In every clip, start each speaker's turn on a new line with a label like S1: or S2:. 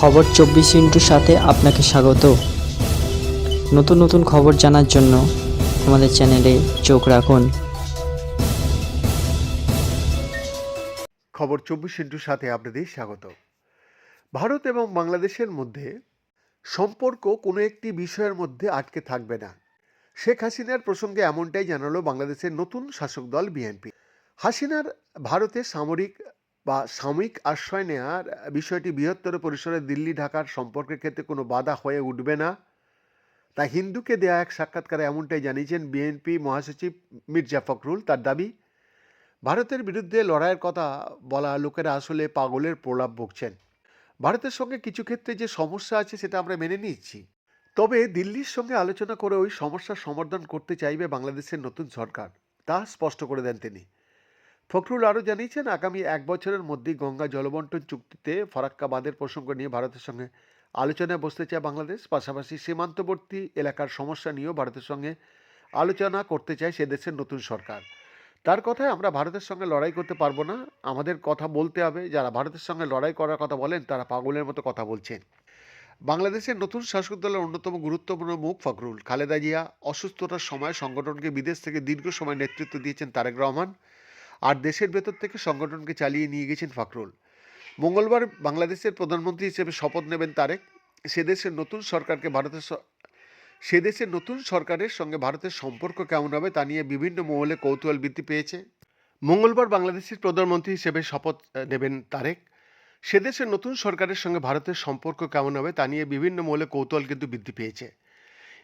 S1: খবর চব্বিশ ইন্টুর সাথে আপনাকে স্বাগত। নতুন নতুন খবর জানার জন্য আমাদের চ্যানেলে চোখ রাখুন।
S2: খবর চব্বিশ ইন্টুর সাথে আপনাদের স্বাগত। ভারত এবং বাংলাদেশের মধ্যে সম্পর্ক কোনো একটি বিষয়ের মধ্যে আটকে থাকবে না। শেখ হাসিনার প্রসঙ্গে এমনটাই জানালো বাংলাদেশের নতুন শাসক দল বিএনপি। হাসিনার ভারতে সামরিক বা সাময়িক আশ্রয় নেওয়ার বিষয়টি বৃহত্তর পরিসরে দিল্লি, ঢাকার সম্পর্কের ক্ষেত্রে কোনো বাধা হয়ে উঠবে না। তা হিন্দুকে দেয়া এক সাক্ষাৎকারে এমনটাই জানিয়েছেন বিএনপি মহাসচিব মির্জা ফখরুল তার দাবি, ভারতের বিরুদ্ধে লড়াইয়ের কথা বলা লোকেরা আসলে পাগলের প্রলাপ বকছেন। ভারতের সঙ্গে কিছু ক্ষেত্রে যে সমস্যা আছে সেটা আমরা মেনে নিচ্ছি। তবে দিল্লির সঙ্গে আলোচনা করে ওই সমস্যার সমাধান করতে চাইবে বাংলাদেশের নতুন সরকার। তা স্পষ্ট করে দেন তিনি। ফখরুল আরও জানিয়েছেন, আগামী এক বছরের মধ্যেই গঙ্গা জলবন্টন চুক্তিতে ফরাক্কা বাঁধের প্রসঙ্গ নিয়ে ভারতের সঙ্গে আলোচনায় বসতে চায় বাংলাদেশ। পাশাপাশি সীমান্তবর্তী এলাকার সমস্যা নিয়েও ভারতের সঙ্গে আলোচনা করতে চায় সে দেশের নতুন সরকার। তার কথায় আমরা ভারতের সঙ্গে লড়াই করতে পারব না। আমাদের কথা বলতে হবে। যারা ভারতের সঙ্গে লড়াই করার কথা বলেন, তারা পাগলের মতো কথা বলছেন। বাংলাদেশের নতুন শাসক দলের অন্যতম গুরুত্বপূর্ণ মুখ ফখরুল। খালেদা জিয়া অসুস্থতার সময় সংগঠনকে বিদেশ থেকে দীর্ঘ সময় নেতৃত্ব দিয়েছেন তারেক রহমান। আর দেশের ভেতর থেকে সংগঠনকে চালিয়ে নিয়ে গেছেন ফখরুল। মঙ্গলবার বাংলাদেশের প্রধানমন্ত্রী হিসেবে শপথ নেবেন তারেক। সে দেশের নতুন সরকারকে ভারতের সে দেশের নতুন সরকারের সঙ্গে ভারতের সম্পর্ক কেমন হবে তা নিয়ে বিভিন্ন মহলে কৌতূহল বৃদ্ধি পেয়েছে। মঙ্গলবার বাংলাদেশের প্রধানমন্ত্রী হিসেবে শপথ নেবেন তারেক। সে দেশের নতুন সরকারের সঙ্গে ভারতের সম্পর্ক কেমন হবে তা নিয়ে বিভিন্ন মহলে কৌতূহল কিন্তু বৃদ্ধি পেয়েছে।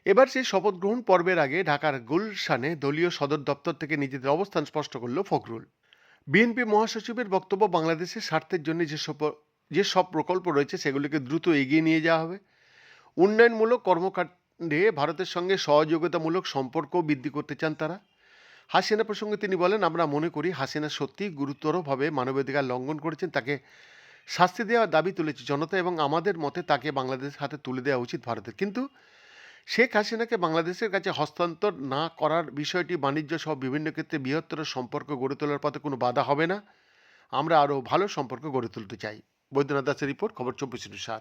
S2: এবার সেই শপথ গ্রহণ পর্বের আগে ঢাকার গুলশানে দলীয় সদর দপ্তর থেকে নিজেদের অবস্থান স্পষ্ট করল ফখরুল। বিএনপি মহাসচিবের বক্তব্য, বাংলাদেশের স্বার্থের জন্য যেসব যে সব প্রকল্প রয়েছে সেগুলিকে দ্রুত এগিয়ে নিয়ে যাওয়া হবে। উন্নয়নমূলক কর্মকাণ্ডে ভারতের সঙ্গে সহযোগিতামূলক সম্পর্ক বৃদ্ধি করতে চান তারা। হাসিনা প্রসঙ্গে তিনি বলেন, আমরা মনে করি হাসিনা সত্যিই গুরুতরভাবে মানবাধিকার লঙ্ঘন করেছেন। তাকে শাস্তি দেওয়ার দাবি তুলেছে জনতা এবং আমাদের মতে তাকে বাংলাদেশের হাতে তুলে দেওয়া উচিত ভারতের। কিন্তু শেখ হাসিনাকে বাংলাদেশের কাছে হস্তান্তর না করার বিষয়টি বাণিজ্য সহ বিভিন্ন ক্ষেত্রে বৃহত্তর সম্পর্ক গড়ে তোলার পথে কোনো বাধা হবে না। আমরা আরও ভালো সম্পর্ক গড়ে তুলতে চাই। বৈদ্যনাথ দাসের রিপোর্ট, খবর চব্বিশ সাত।